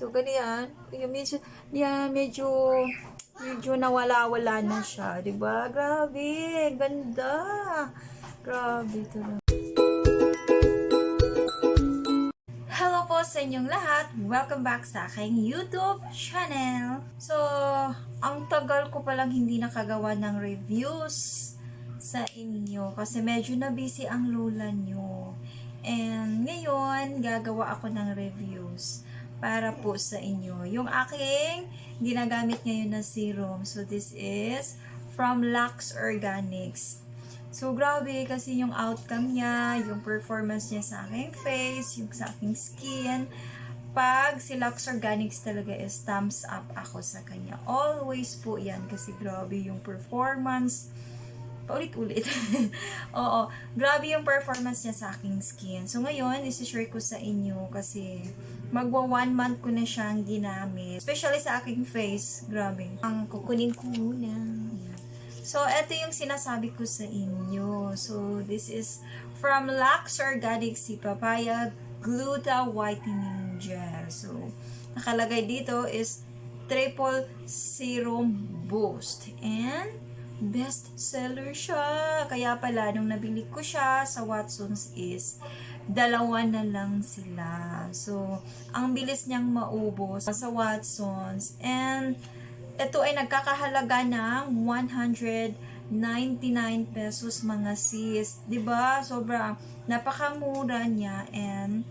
So, ganyan. Yung medyo, yan, medyo, medyo nawala-wala na siya. ba Grabe, ganda. Grabe talaga. Hello po sa inyong lahat. Welcome back sa aking YouTube channel. So, ang tagal ko palang hindi nakagawa ng reviews sa inyo kasi medyo na busy ang lola nyo. And ngayon, gagawa ako ng reviews para po sa inyo. Yung aking ginagamit ngayon na serum. So, this is from Lux Organics. So, grabe kasi yung outcome niya, yung performance niya sa aking face, yung sa aking skin. Pag si Lux Organics talaga is thumbs up ako sa kanya. Always po yan kasi grabe yung performance. Paulit-ulit. Oo, grabe yung performance niya sa aking skin. So, ngayon, isi-share ko sa inyo kasi magwa one month ko na siyang ginamit. Especially sa aking face. Grabe. Ang kukunin ko muna. So, ito yung sinasabi ko sa inyo. So, this is from Lux Organics si Papaya Gluta Whitening Gel. So, nakalagay dito is Triple Serum Boost. And, best seller siya. Kaya pala, nung nabili ko siya sa Watsons is, dalawa na lang sila. So, ang bilis niyang maubos sa Watsons. And, ito ay nagkakahalaga ng 199 pesos mga sis. ba? Sobra napakamura niya and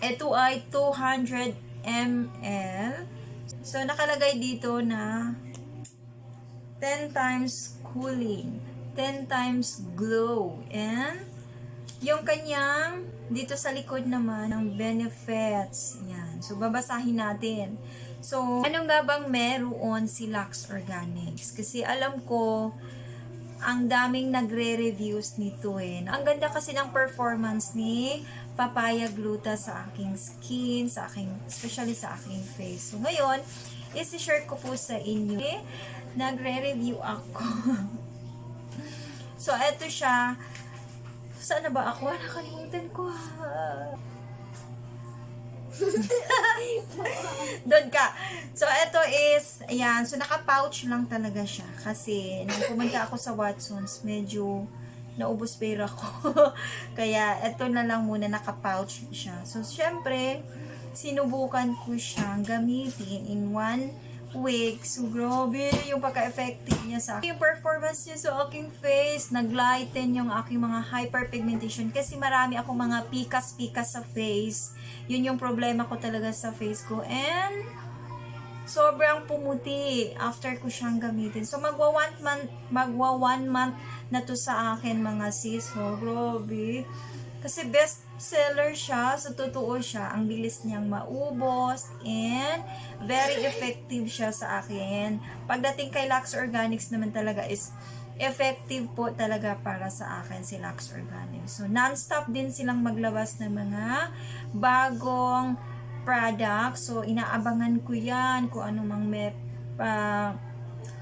ito ay 200 ml. So nakalagay dito na 10 times cooling, 10 times glow, and yung kanyang dito sa likod naman ng benefits. Yan. So babasahin natin. So, ano nga bang meron si Lux Organics? Kasi alam ko, ang daming nagre-reviews nito eh. Ang ganda kasi ng performance ni Papaya Gluta sa aking skin, sa aking, especially sa aking face. So, ngayon, isi-share ko po sa inyo. Eh, nagre-review ako. so, eto siya. Saan na ba ako? Nakalimutan ko. Doon ka. So, ito is, ayan, so naka-pouch lang talaga siya. Kasi, nung pumunta ako sa Watsons, medyo naubos pera ko. Kaya, ito na lang muna, naka-pouch siya. So, syempre, sinubukan ko siyang gamitin in one week. So, grabe yung pagka-effective niya sa akin. Yung performance niya sa aking face, nag-lighten yung aking mga hyperpigmentation kasi marami akong mga pikas-pikas sa face. Yun yung problema ko talaga sa face ko. And, sobrang pumuti after ko siyang gamitin. So, magwa one month, magwa one month na to sa akin mga sis. Oh, grabe. Kasi best seller siya, sa totoo siya, ang bilis niyang maubos and very effective siya sa akin. Pagdating kay Lux Organics naman talaga is effective po talaga para sa akin si Lux Organics. So, non-stop din silang maglabas ng mga bagong products. So, inaabangan ko yan kung ano mang may pa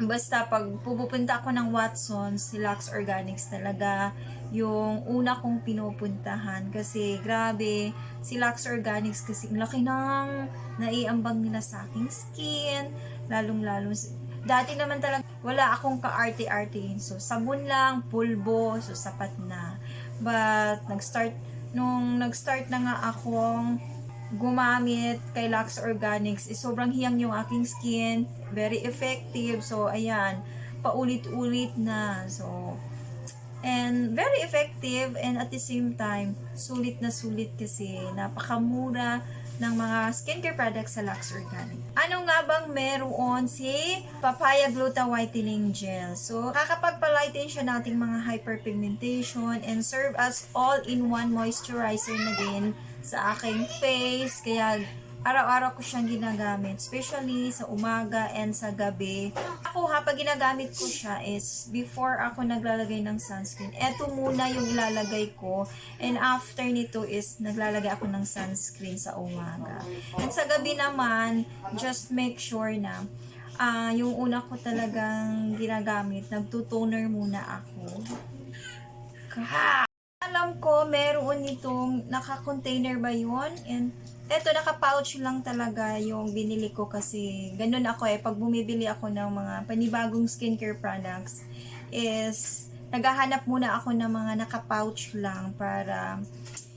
basta pag pupunta ako ng Watson, si Lux Organics talaga yung una kong pinupuntahan. Kasi grabe si Lux Organics kasi laki ng naiambang nila sa aking skin lalong lalo dati naman talaga wala akong ka-arte-arte so sabon lang, pulbo so sapat na. But nag-start nung nag-start na nga akong gumamit kay Lux Organics. Is sobrang hiyang yung aking skin. Very effective. So ayan. Paulit-ulit na. So And very effective and at the same time, sulit na sulit kasi napakamura ng mga skincare products sa Lux Organic. Ano nga bang meron si Papaya Gluta Whitening Gel? So, kakapagpalighten siya nating mga hyperpigmentation and serve as all-in-one moisturizer na din sa aking face. Kaya, araw-araw ko siyang ginagamit, especially sa umaga and sa gabi. Ako ha, pag ginagamit ko siya is before ako naglalagay ng sunscreen. Eto muna yung ilalagay ko and after nito is naglalagay ako ng sunscreen sa umaga. And sa gabi naman, just make sure na ah yung una ko talagang ginagamit, nagtutoner muna ako. Alam ko, meron itong naka-container ba yun? And Eto, naka-pouch lang talaga yung binili ko kasi ganun ako eh. Pag bumibili ako ng mga panibagong skincare products, is naghahanap muna ako ng mga naka-pouch lang para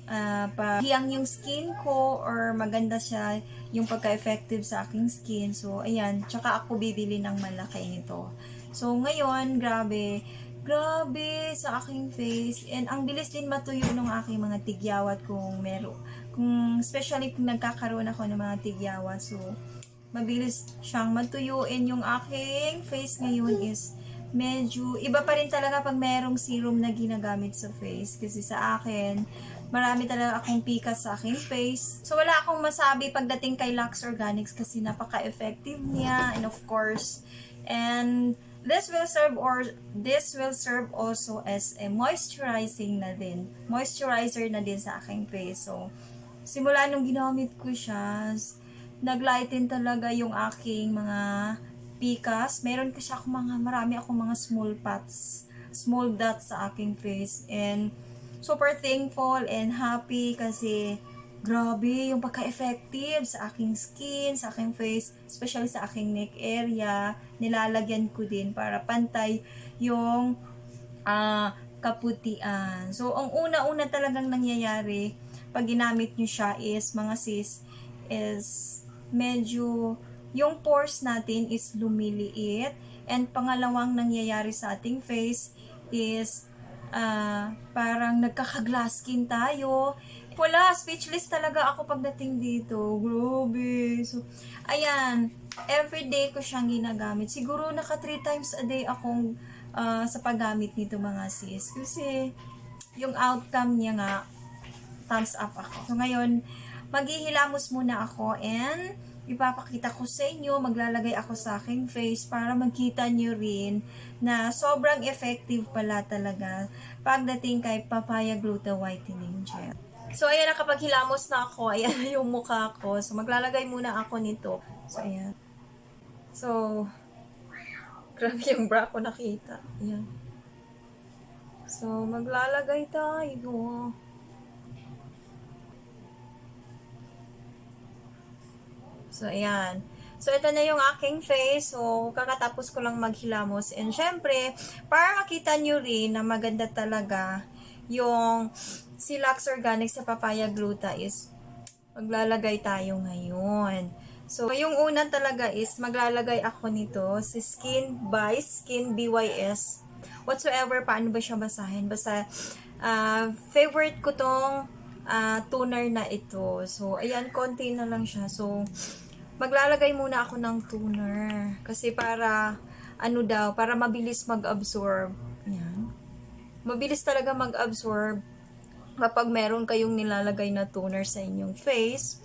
uh, pa hiyang yung skin ko or maganda siya yung pagka-effective sa aking skin. So, ayan. Tsaka ako bibili ng malaki nito. So, ngayon, grabe. Grabe sa aking face. And ang bilis din matuyo ng aking mga tigyawat kung meron. Kung, especially kung nagkakaroon ako ng mga tigyawat. So, mabilis siyang matuyuin yung aking face ngayon is medyo, iba pa rin talaga pag merong serum na ginagamit sa face. Kasi sa akin, marami talaga akong pika sa aking face. So, wala akong masabi pagdating kay Lux Organics kasi napaka-effective niya. And of course, and this will serve or this will serve also as a moisturizing na din. Moisturizer na din sa aking face. So, simula nung ginamit ko siya, naglighten talaga yung aking mga pikas. Meron kasi ako mga, marami akong mga small spots, small dots sa aking face. And super thankful and happy kasi grabe yung pagka-effective sa aking skin, sa aking face, especially sa aking neck area. Nilalagyan ko din para pantay yung ah kaputian. So, ang una-una talagang nangyayari pag ginamit nyo siya is, mga sis, is medyo yung pores natin is lumiliit. And pangalawang nangyayari sa ating face is ah parang nagkaka-glass skin tayo. Wala, speechless talaga ako pagdating dito. Grabe. So, ayan, everyday ko siyang ginagamit. Siguro naka 3 times a day akong ah, sa paggamit nito mga sis. Kasi, yung outcome niya nga, thumbs up ako. So, ngayon, maghihilamos muna ako and ipapakita ko sa inyo, maglalagay ako sa aking face para magkita nyo rin na sobrang effective pala talaga pagdating kay Papaya Gluta Whitening Gel. So, ayan, nakapaghilamos na ako. Ayan na yung mukha ko. So, maglalagay muna ako nito. So, ayan. So, grabe yung bra ko nakita. Ayan. So, maglalagay tayo. So, ayan. So, ito na yung aking face. So, kakatapos ko lang maghilamos. And, syempre, para makita nyo rin na maganda talaga yung Silax Organic sa Papaya Gluta is maglalagay tayo ngayon. So, yung una talaga is maglalagay ako nito si Skin by Skin BYS. Whatsoever, paano ba siya basahin? Basta, ah, favorite ko tong ah, toner na ito. So, ayan, konti na lang siya. So, maglalagay muna ako ng toner. Kasi para, ano daw, para mabilis mag-absorb. Ayan. Mabilis talaga mag-absorb kapag meron kayong nilalagay na toner sa inyong face.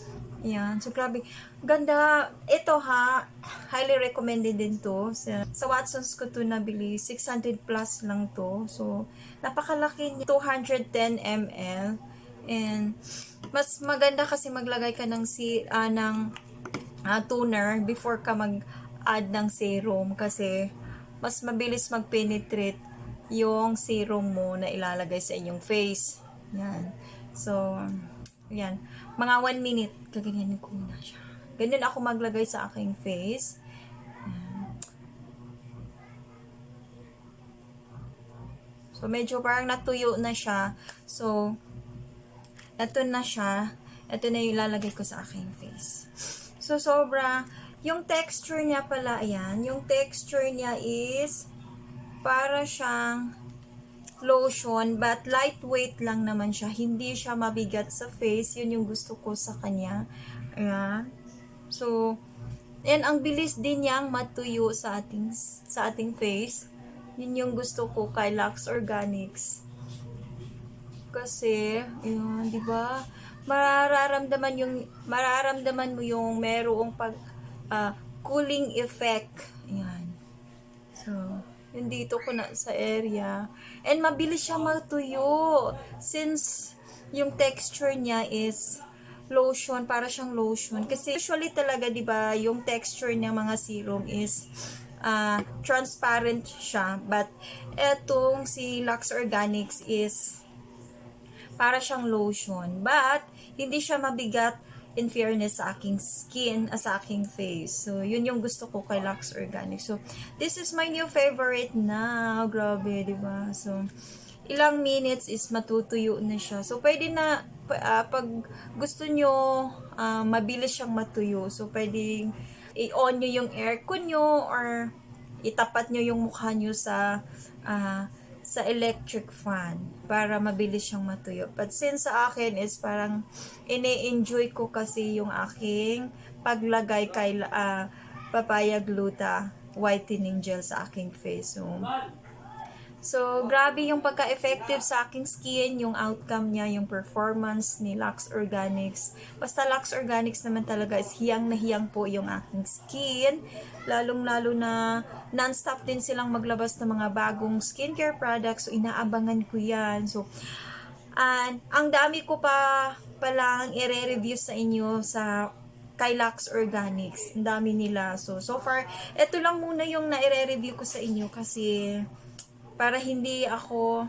Ayan. So, grabe. Ganda. Ito ha, highly recommended din to. Sa, sa Watson's ko to nabili. 600 plus lang to. So, napakalaki niya. 210 ml. And, mas maganda kasi maglagay ka ng, si, ah, ng ah, toner before ka mag-add ng serum. Kasi, mas mabilis mag-penetrate yung serum mo na ilalagay sa inyong face. Yan. So, yan. Mga 1 minute, kaganyanin ko muna siya. Ganyan ako maglagay sa aking face. So, medyo parang natuyo na siya. So, ito na siya. Ito na yung ilalagay ko sa aking face. So, sobra. Yung texture niya pala, ayan. Yung texture niya is para siyang lotion, but lightweight lang naman siya. Hindi siya mabigat sa face. Yun yung gusto ko sa kanya. Ayan. So, and ang bilis din niyang matuyo sa ating, sa ating face. Yun yung gusto ko kay Lux Organics. Kasi, yun, di ba? Mararamdaman yung, mararamdaman mo yung merong pag, ah, cooling effect. Ayan. So, yun dito ko na sa area. And mabilis siya matuyo. Since yung texture niya is lotion, para siyang lotion. Kasi usually talaga, di ba, yung texture ng mga serum is ah, transparent siya. But, etong si Lux Organics is para siyang lotion. But, hindi siya mabigat in fairness sa aking skin, ah, sa aking face. So, yun yung gusto ko kay Lux Organic. So, this is my new favorite now. Grabe, di ba? So, ilang minutes is matutuyo na siya. So, pwede na, ah, pag gusto nyo, ah, mabilis siyang matuyo. So, pwede i-on nyo yung aircon nyo or itapat nyo yung mukha nyo sa ah, sa electric fan para mabilis siyang matuyo. But since sa akin is parang ini-enjoy ko kasi yung aking paglagay kay ah, papaya gluta whitening gel sa aking face. So, So, grabe yung pagka-effective sa aking skin, yung outcome niya, yung performance ni Lux Organics. Basta Lux Organics naman talaga is hiyang na hiyang po yung aking skin. Lalong-lalo na non-stop din silang maglabas ng mga bagong skincare products. So, inaabangan ko yan. So, and, ang dami ko pa palang i-review sa inyo sa kay Lux Organics. Ang dami nila. So, so far, ito lang muna yung na-review ko sa inyo kasi para hindi ako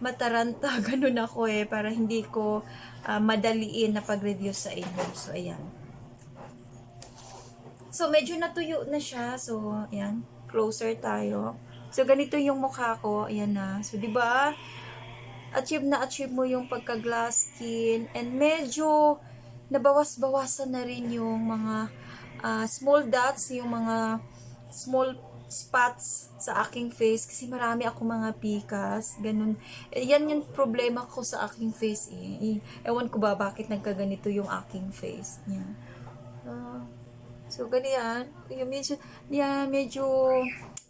mataranta, ganun ako eh, para hindi ko ah, madaliin na pag-review sa inyo. So, ayan. So, medyo natuyo na siya. So, ayan. Closer tayo. So, ganito yung mukha ko. Ayan na. So, di ba? Achieve na achieve mo yung pagka-glass skin. And medyo nabawas-bawasan na rin yung mga ah, small dots, yung mga small spots sa aking face kasi marami ako mga pikas, ganun. Eh, yan yung problema ko sa aking face eh. Eh, Ewan ko ba bakit nagkaganito yung aking face. Yan. Ah, so, ganyan. Yung medyo, yan, medyo,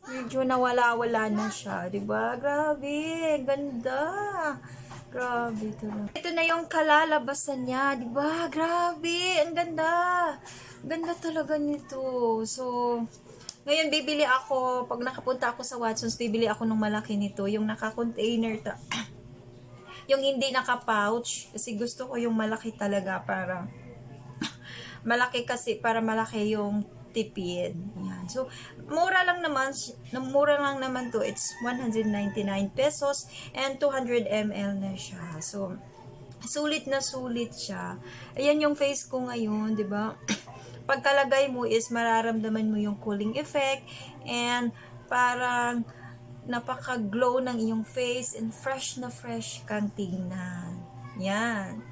medyo nawala-wala na siya. ba Grabe, ganda. Grabe talaga. Ito na yung kalalabasan niya, 'di ba Grabe, ang ganda. Ganda talaga nito. So, ngayon, bibili ako, pag nakapunta ako sa Watson's, bibili ako ng malaki nito, yung naka-container, ta yung hindi naka-pouch, kasi gusto ko yung malaki talaga para, malaki kasi, para malaki yung tipid. Yan. So, mura lang naman, mura lang naman to, it's 199 pesos, and 200 ml na siya. So, sulit na sulit siya. Ayan yung face ko ngayon, 'di ba? Pagkalagay mo is mararamdaman mo yung cooling effect and parang napaka-glow ng iyong face and fresh na fresh kang tingnan. Yan.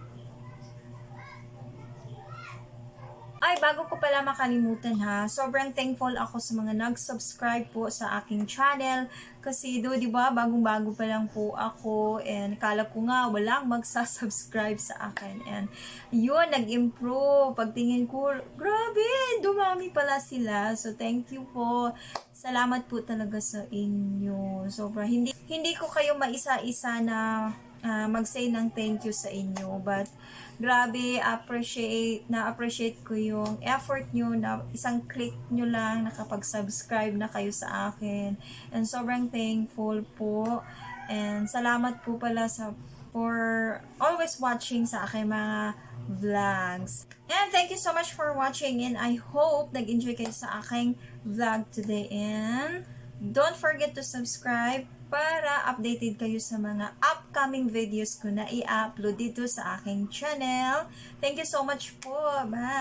Ay, bago ko pala makalimutan ha, sobrang thankful ako sa mga nag-subscribe po sa aking channel. Kasi do, di ba, bagong-bago pa lang po ako and kala ko nga walang magsasubscribe sa akin. And yun, nag-improve. Pagtingin ko, grabe, dumami pala sila. So, thank you po. Salamat po talaga sa inyo. Sobra, hindi, hindi ko kayo maisa-isa na ah, mag-say ng thank you sa inyo. But, grabe, appreciate, na-appreciate ko yung effort nyo na isang click nyo lang nakapag-subscribe na kayo sa akin. And sobrang thankful po. And salamat po pala sa for always watching sa aking mga vlogs. And thank you so much for watching and I hope nag-enjoy kayo sa aking vlog today. And don't forget to subscribe para updated kayo sa mga upcoming videos ko na i-upload dito sa aking channel. Thank you so much po. Bye!